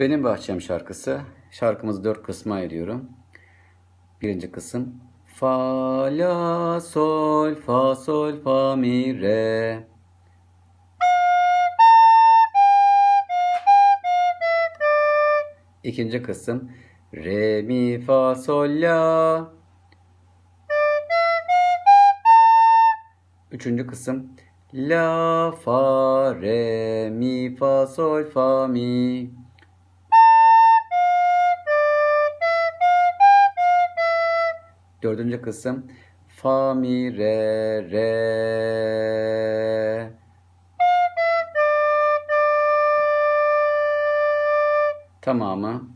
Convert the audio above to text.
Benim Bahçem şarkısı. Şarkımızı dört kısma ayırıyorum. Birinci kısım. Fa, la, sol, fa, sol, fa, mi, re. İkinci kısım. Re, mi, fa, sol, la. Üçüncü kısım. La, fa, re, mi, fa, sol, fa, mi. Dördüncü kısım. Fa, mi, re, re. Tamamı